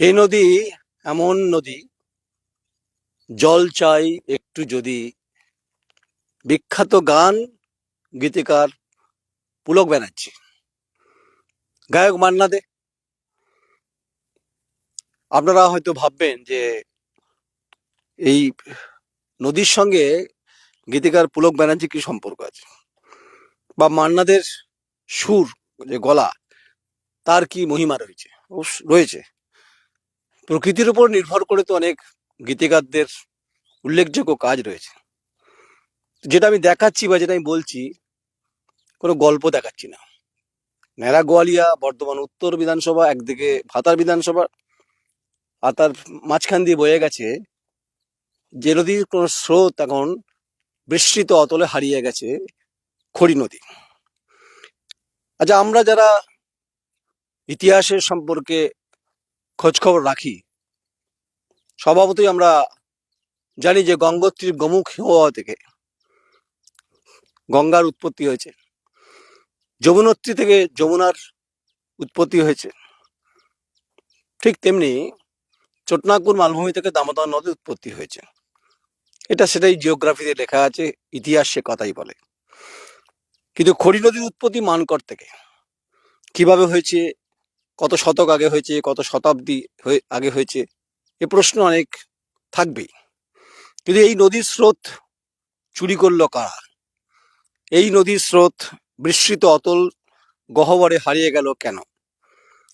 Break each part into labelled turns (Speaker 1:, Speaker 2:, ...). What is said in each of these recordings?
Speaker 1: এই নদী এমন নদী, জল চাই একটু যদি। বিখ্যাত গান গীতিকার পুলক ব্যানার্জি। গায়ক মান্না দে। আপনারা হয়তো ভাববেন যে এই নদীর সঙ্গে গীতিকার পুলক ব্যানার্জি কি সম্পর্ক আছে? বা মান্নাদের সুর, যে গলা, তার কি মহিমা রয়েছে? রয়েছে। প্রকৃতির উপর নির্ভর করে তো অনেক গীতিকারদের উল্লেখযোগ্য কাজ রয়েছে। যেটা আমি দেখাচ্ছি বা যেটা আমি বলছি, কোনো গল্প দেখাচ্ছি না। নেড়া গোয়ালিয়া, বর্ধমান উত্তর বিধানসভা, একদিকে ভাতার বিধানসভা, আর তার মাঝখান দিয়ে বয়ে গেছে যে নদীর কোনো স্রোত এখন বিস্তৃত অতলে হারিয়ে গেছে খড়ি নদী। আচ্ছা আমরা যারা ইতিহাসের সম্পর্কে খোঁজখবর রাখি। স্বভাবতই আমরা জানি যে গঙ্গোত্রীর গোমুখ হওয়া থেকে গঙ্গার উৎপত্তি হয়েছে। যমুনোত্রী থেকে যমুনার উৎপত্তি হয়েছে। ঠিক তেমনি চটনাগপুর মালভূমি থেকে দামোদর নদীর উৎপত্তি হয়েছে। এটা সেটাই জিওগ্রাফিতে লেখা আছে, ইতিহাস সে কথাই বলে। কিন্তু খড়ি নদীর উৎপত্তি মানকর থেকে কীভাবে হয়েছে কত শতক আগে হয়েছে, কত শতাব্দী হয়ে- আগে হয়েছে, এ প্রশ্ন অনেক থাকবেই। কিন্তু এই নদীর স্রোত চুরি করল কারা? এই নদীর স্রোত বিস্তৃত অতল গহ্বরে হারিয়ে গেল কেন?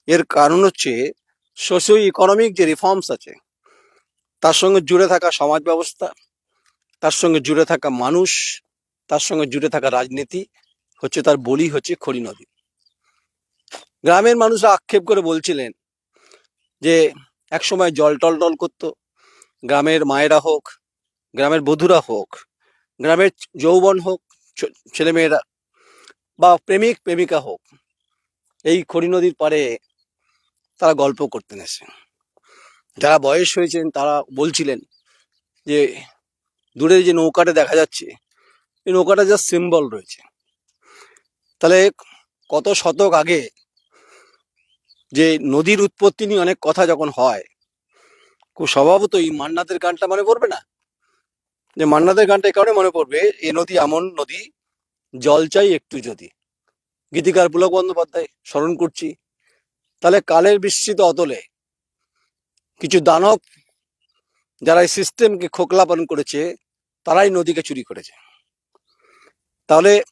Speaker 1: এর কারণ হচ্ছে সোশিও ইকোনমিক যে রিফর্মস আছে, তার সঙ্গে জুড়ে থাকা সমাজ ব্যবস্থা, তার সঙ্গে জুড়ে থাকা মানুষ, তার সঙ্গে জুড়ে থাকা রাজনীতি, হচ্ছে তার বলি হচ্ছে খড়ি নদী। গ্রামের মানুষরা আক্ষেপ করে বলছিলেন যে একসময় জল টল টল করতো, গ্রামের মায়েরা হোক, গ্রামের বধূরা হোক, গ্রামের যৌবন হোক ছেলেমেয়েরা বা প্রেমিক, প্রেমিকা হোক, এই খড়ি নদীর পাড়ে তারা গল্প করতেন এসে। যারা বয়স হয়েছেন তারা বলছিলেন যে দূরে যে নৌকাটা দেখা যাচ্ছে, এই নৌকাটা যা সিম্বল রয়েছে। তাহলে কত শতক আগে যে নদীর উৎপত্তি নিয়ে অনেক কথা যখন হয়, খুব স্বভাবতই মান্নাদের গানটা মনে পড়বে না? যে মান্নাদের গানটা এই কারণে মনে পড়বে, এ নদী এমন নদী, জল চাই একটু যদি। গীতিকার পুলক বন্দ্যোপাধ্যায়, স্মরণ করছি। তাহলে কালের বিস্তৃত অতলে কিছু দানব যারা এই সিস্টেমকে খোকলাপন করেছে, তারাই নদীকে চুরি করেছে। তাহলে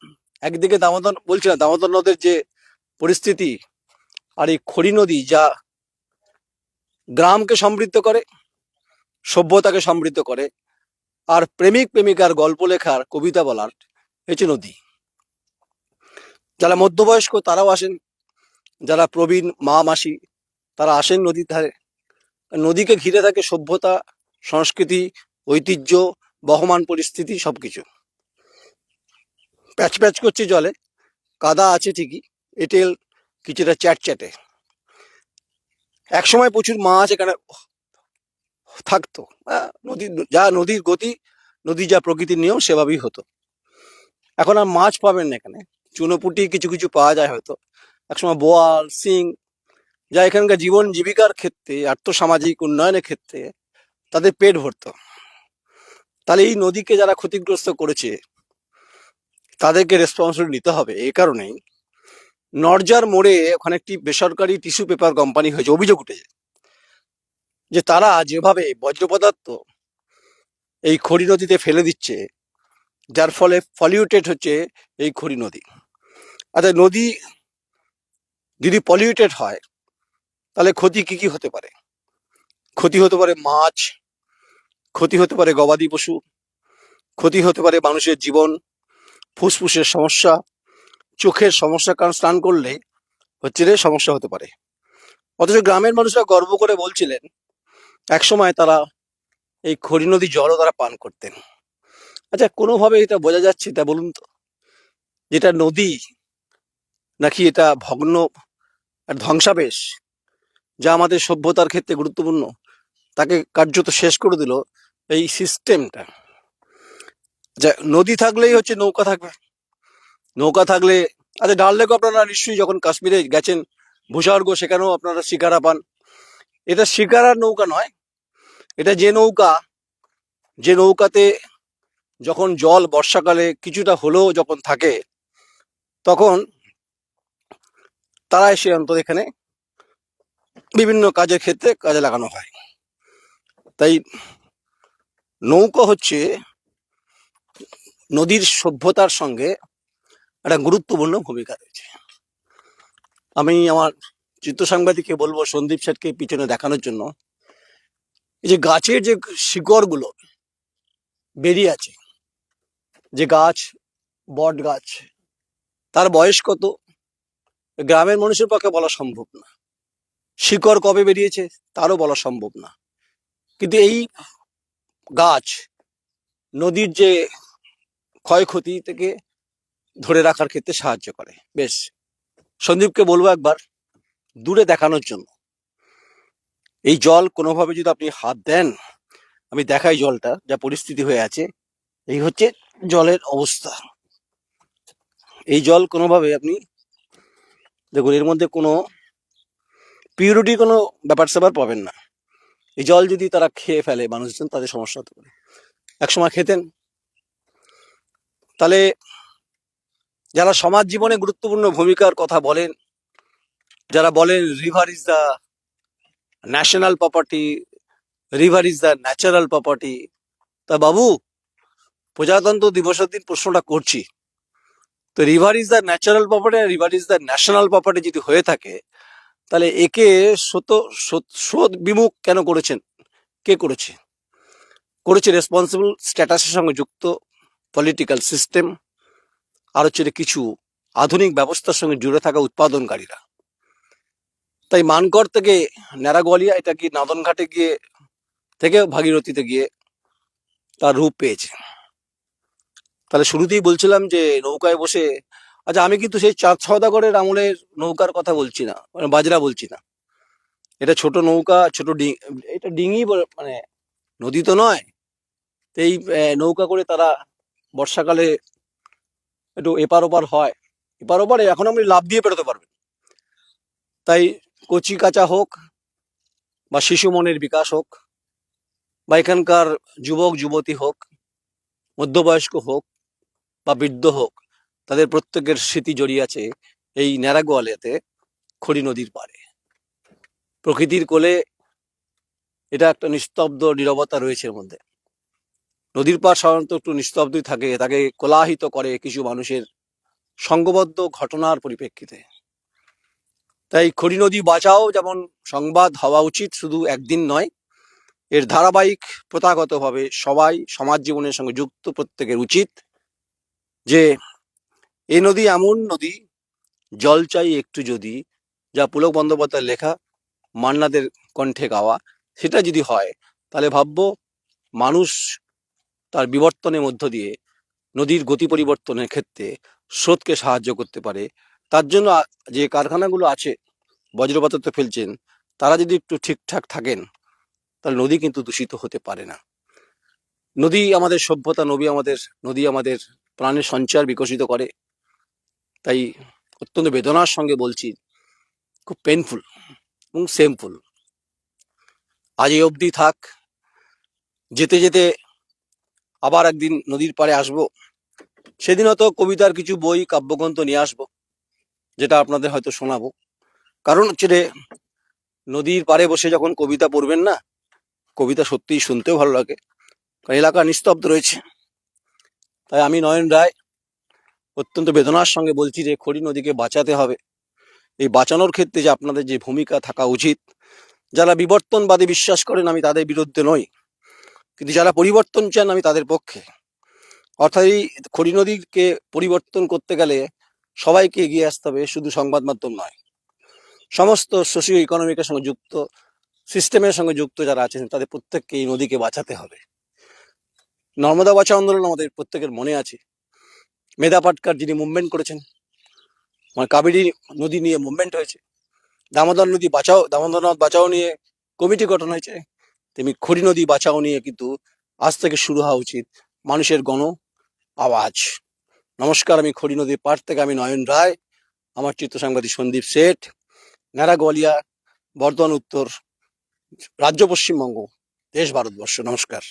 Speaker 1: একদিকে দামোদর, বলছি না, দামোদর নদের যে পরিস্থিতি আর এই খড়ি নদী যা গ্রামকে সমৃদ্ধ করে, সভ্যতাকে সমৃদ্ধ করে, আর প্রেমিক প্রেমিকার গল্প লেখার, কবিতা বলার হচ্ছে নদী। যারা মধ্যবয়স্ক তারাও আসেন। যারা প্রবীণ মা মাসি, তারা আসেন নদীর ধারে। নদীকে ঘিরে থাকে সভ্যতা, সংস্কৃতি, ঐতিহ্য, বহমান পরিস্থিতি সবকিছু। প্যাচ প্যাচ করছে জলে, কাদা আছে ঠিকই, এঁটেল কিছুটা চ্যাটচ্যাটে একসময় প্রচুর মাছ এখানে থাকতো। নদীর যা নদীর গতি, নদী যা প্রকৃতির নিয়ম, সেভাবেই হতো। এখন আর মাছ পাবেন না এখানে। চুনোপুটি কিছু কিছু পাওয়া যায় হয়তো। একসময় বোয়াল সিং যা এখানকার জীবন জীবিকার ক্ষেত্রে, আর্থসামাজিক উন্নয়নের ক্ষেত্রে তাদের পেট ভরতো। তাহলে এই নদীকে যারা ক্ষতিগ্রস্ত করেছে, তাদেরকে রেসপন্সিবিলিটি নিতে হবে। এই কারণেই নরজার মোড়ে ওখানে একটি বেসরকারি টিস্যু পেপার কোম্পানি হয়েছে, অভিযোগ উঠেছে যে তারা যেভাবে বজ্র পদার্থ এই খড়ি নদীতে ফেলে দিচ্ছে, যার ফলে পলিউটেড হচ্ছে এই খড়ি নদী। আচ্ছা নদী যদি পলিউটেড হয়, তাহলে ক্ষতি কি কি হতে পারে? ক্ষতি হতে পারে মাছ, ক্ষতি হতে পারে গবাদি পশু, ক্ষতি হতে পারে মানুষের জীবন, ফুসফুসের সমস্যা চোখের সমস্যা কারণ স্নান করলে হচ্ছে রে সমস্যা হতে পারে। অথচ গ্রামের মানুষরা গর্ব করে বলছিলেন একসময় তারা এই খড়ি নদী জলও তারা পান করতেন। আচ্ছা কোনোভাবে এটা বোঝা যাচ্ছে? তা বলুন তো। যেটা নদী, নাকি এটা ভগ্ন আর ধ্বংসাবেশ, যা আমাদের সভ্যতার ক্ষেত্রে গুরুত্বপূর্ণ, তাকে কার্যত শেষ করে দিল এই সিস্টেমটা যা নদী থাকলেই হচ্ছে নৌকা থাকবে। নৌকা থাকলে আচ্ছা ডাল লেকও আপনারা নিশ্চয়ই যখন কাশ্মীরে গেছেন, ভূস্বর্গ, সেখানেও আপনারা শিকারা পান। এটা শিকারার নৌকা নয়, এটা যে নৌকা, যে নৌকাতে যখন জল বর্ষাকালে কিছুটা হলেও যখন থাকে, তখন তারা এসে অন্তত এখানে বিভিন্ন কাজের ক্ষেত্রে কাজে লাগানো হয়। তাই নৌকা হচ্ছে নদীর সভ্যতার সঙ্গে একটা গুরুত্বপূর্ণ ভূমিকা রয়েছে। আমি আমার চিত্র সাংবাদিককে বলব সন্দীপ শেঠকে পিছনে দেখানোর জন্য। এই যে গাছের যে শিকড়গুলো বেরিয়ে আছে, যে গাছ, বট গাছ, তার বয়স কত? গ্রামের মানুষের পক্ষে বলা সম্ভব না। শিকড় কবে বেরিয়েছে? তারও বলা সম্ভব না। কিন্তু এই গাছ, নদীর যে ক্ষয়ক্ষতি থেকে ধরে রাখার ক্ষেত্রে সাহায্য করে। বেশ, সন্দীপকে বলব একবার, দূরে দেখানোর জন্য। এই জল কোনোভাবে যদি আপনি হাত দেন, আমি দেখাই জলটা, যা পরিস্থিতি হয়ে আছে, এই হচ্ছে জলের অবস্থা। এই জল কোনোভাবে আপনি, দেখুন, এর মধ্যে কোনো পিউরিটি কোনো ব্যাপার স্যাপার পাবেন না। এই জল যদি তারা খেয়ে ফেলে, মানুষজন, তাদের সমস্যা হতে পারে। একসময় খেতেন। তাহলে যারা সমাজ জীবনে গুরুত্বপূর্ণ ভূমিকার কথা বলেন, যারা বলেন river is the national property river is the natural property তা বাবু, প্রজাতন্ত্র দিবসের দিন প্রশ্নটা করছি। তো river is the natural property R river is the national property যদি হয়ে থাকে, তাহলে একে শত শোধ বিমুখ কেন করেছেন? কে করেছে? করেছে রেসপন্সিবল স্ট্যাটাসের সঙ্গে যুক্ত পলিটিক্যাল সিস্টেম আর হচ্ছে কিছু আধুনিক ব্যবস্থার সঙ্গে জুড়ে থাকা উৎপাদনকারীরা। তাই মানকর থেকে ন্যাড়াগোয়ালিয়া এটা কি নাদনঘাটে গিয়ে থেকে ভাগীরথীতে গিয়ে তার রূপ পেয়েছে। তাহলে শুরুতেই বলছিলাম যে নৌকায় বসে আচ্ছা আমি কিন্তু সেই চাঁদ সওদাগরের আমলের নৌকার কথা বলছি না মানে বাজরা বলছি না। এটা ছোট নৌকা, ছোট ডিং এটা ডিঙি মানে নদী তো নয়। এই নৌকা করে তারা বর্ষাকালে একটু এপার ওপার হয়, এপার ওপারে এখন আপনি লাভ দিয়ে পেরোতে পারবেন। তাই কচি কাঁচা হোক বা শিশু মনের বিকাশ হোক বা এখানকার যুবক, যুবতী হোক, মধ্যবয়স্ক হোক বা বৃদ্ধ হোক, তাদের প্রত্যেকের স্মৃতি জড়িয়ে আছে এই ন্যাড়াগোয়ালিয়াতে খড়ি নদীর পাড়ে। প্রকৃতির কোলে এটা একটা নিস্তব্ধ নীরবতা রয়েছে এর মধ্যে। নদীর পাড় সাধারণত একটু নিস্তব্ধই থাকে, তাকে কোলাহিত করে কিছু মানুষের সংঘবদ্ধ ঘটনার পরিপ্রেক্ষিতে। তাই খড়ি নদী বাঁচাও যেমন সংবাদ হওয়া উচিত, শুধু একদিন নয়, এর ধারাবাহিক প্রথাগতভাবে সবাই সমাজ জীবনের সঙ্গে যুক্ত প্রত্যেকের উচিত যে এই নদী এমন নদী, জল চাই একটু যদি, যা পুলক বন্দ্যোপাধ্যায়ের লেখা, মান্নাদের কণ্ঠে গাওয়া, সেটা যদি হয়, তাহলে ভাববো মানুষ তার বিবর্তনের মধ্য দিয়ে নদীর গতি পরিবর্তনের ক্ষেত্রে স্রোতকে সাহায্য করতে পারে। তার জন্য যে কারখানাগুলো আছে বজ্রপাততে ফেলছেন, তারা যদি একটু ঠিকঠাক থাকেন, তাহলে নদী কিন্তু দূষিত হতে পারে না। নদী আমাদের সভ্যতা নদী আমাদের নদী আমাদের প্রাণের সঞ্চার বিকশিত করে। তাই অত্যন্ত বেদনার সঙ্গে বলছি, খুব পেনফুল এবং সেমফুল আজ এই অবধি থাক, যেতে যেতে আবার একদিন নদীর পাড়ে আসব। সেদিন হয়তো কবিতার কিছু বই, কাব্যগ্রন্থ নিয়ে আসব, যেটা আপনাদের হয়তো শোনাবো। কারণ হচ্ছে রে নদীর পাড়ে বসে যখন কবিতা পড়বেন না, কবিতা সত্যিই শুনতেও ভালো লাগে, কারণ এলাকা নিস্তব্ধ রয়েছে। তাই আমি নয়ন রায় অত্যন্ত বেদনার সঙ্গে বলছি যে, খড়ি নদীকে বাঁচাতে হবে। এই বাঁচানোর ক্ষেত্রে যে আপনাদের যে ভূমিকা থাকা উচিত, যারা বিবর্তনবাদী বিশ্বাস করেন, আমি তাদের বিরুদ্ধে নই। কিন্তু যারা পরিবর্তন চান আমি তাদের পক্ষে। অর্থাৎ এই খড়ি নদীকে পরিবর্তন করতে গেলে সবাইকে এগিয়ে আসতে হবে শুধু সংবাদ মাধ্যম নয়। সমস্ত সোশিও ইকোনমিকের সঙ্গে যুক্ত সিস্টেমের সঙ্গে যুক্ত যারা আছেন, তাদের প্রত্যেককে এই নদীকে বাঁচাতে হবে। নর্মদা বাঁচা আন্দোলন আমাদের প্রত্যেকের মনে আছে। মেধা পাটকার যিনি মুভমেন্ট করেছেন মানে কাবেরী নদী নিয়ে মুভমেন্ট হয়েছে। দামোদর নদী বাঁচাও দামোদর নদ বাঁচাও নিয়ে কমিটি গঠন হয়েছে। তেমনি খড়ি নদী বাঁচাও নিয়ে কিন্তু আজ থেকে শুরু হওয়া উচিত মানুষের গণ আওয়াজ। নমস্কার, আমি খড়ি নদীর পাড় থেকে আমি নয়ন রায়, আমার চিত্র সাংবাদিক সন্দীপ শেঠ ন্যাড়াগোয়ালিয়া বর্ধমান উত্তর, রাজ্য পশ্চিমবঙ্গ, দেশ ভারতবর্ষ। নমস্কার।